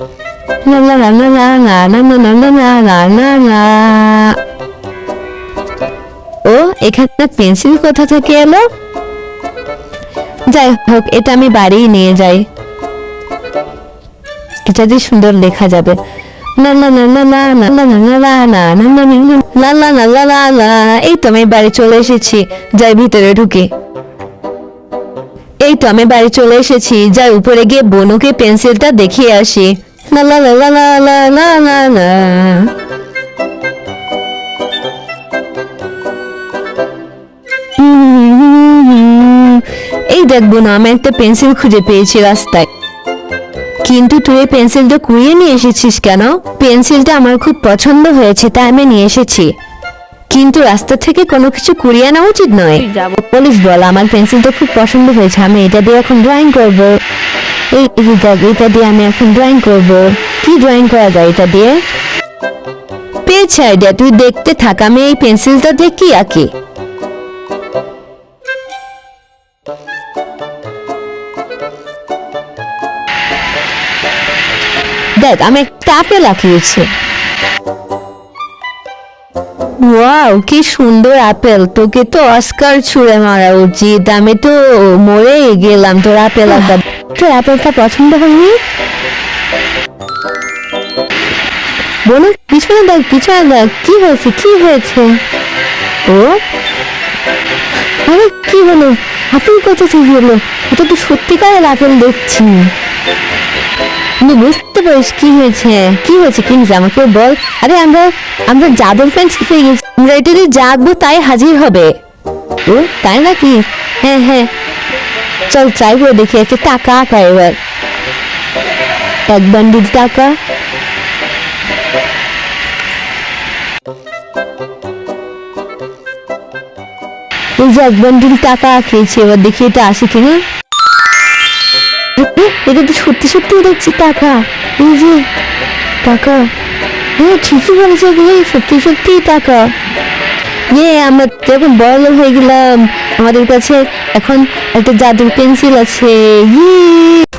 লা লা লা লা লা লা লা লা লা লা লা লা লা। ও এখানে পেন্সিল কোথা থেকে এলো যাই হোক এটা আমি বাড়ি নিয়ে যাই এটা দিয়ে সুন্দর লেখা যাবে এই তো আমি বাড়ি চলে এসেছি যাই ভিতরে ঢুকে এই টমে বাড়ি চলে এসেছি, যাই উপরে গিয়ে বনুকে পেন্সিলটা দেখিয়ে আসি। না। এই দেখ বোন, আমি একটা পেন্সিল খুঁজে পেয়েছি রাস্তায়। কিন্তু তুই এই পেন্সিলটা কুড়িয়ে নিয়ে এসেছিস কেন? পেন্সিলটা আমার খুব পছন্দ হয়েছে, তাই আমি নিয়ে এসেছি। কিন্তু রাস্তা থেকে কোনো কিছু কুড়িয়ে আনা উচিত নয়। বলিস বল আমার পেন্সিলটা খুব পছন্দ হয়েছে আমি এটা দিয়ে এখন ড্রয়িং করব। এই এটা দিয়ে আমি এখন ড্রয়িং করব। কি ড্রয়িং করা যায় এটা দিয়ে? পেয়েছি আইডিয়া তুই দেখতে থাক আমি এই পেন্সিলটা দিয়ে কি আঁকি দেখ আমি একটা আপেল আঁকিয়েছি। ওয়াও কি সুন্দর আপেল। তোকে তো অস্কার ছুঁড়ে মারা উচিত। আমি তো মরে গেলাম তোর আপেল আঁকা তোর আপেলটা পছন্দ হয়নি? বলো পিছনে দেখ পিছনে দেখ। কি হয়েছে? কি হয়েছে? ও? আরে, কি হলো? আপেল কোথা থেকে হলো এটা তো সত্যিকারের আপেল দেখছি। তুমি বুঝতে পারিস কি হয়েছে। কি হয়েছে কি আমাকে বল। আরে আমরা আমরা জাদুর পেন্সিল পেয়ে গেছি। আমরা এটা দিয়ে জাগবো, তাই হাজির হবে। ও, তাই নাকি? হ্যাঁ হ্যাঁ। চল করে দেখি একটা টাকা আঁকা এবার। এক বান্ডিল টাকা। এই যে এক বান্ডিল টাকা আঁকিয়েছি এবার দেখি এটা আসে কিনা। এটা তো সত্যি সত্যি দেখছি, টাকা। এই যে, টাকা। হ্যাঁ ঠিকই বলেছে ভাই সত্যি সত্যি টাকা। ইয়ে আমরা যখন বড় হয়ে গেলাম। আমাদের কাছে এখন একটা জাদুর পেন্সিল আছে। ইয়ে।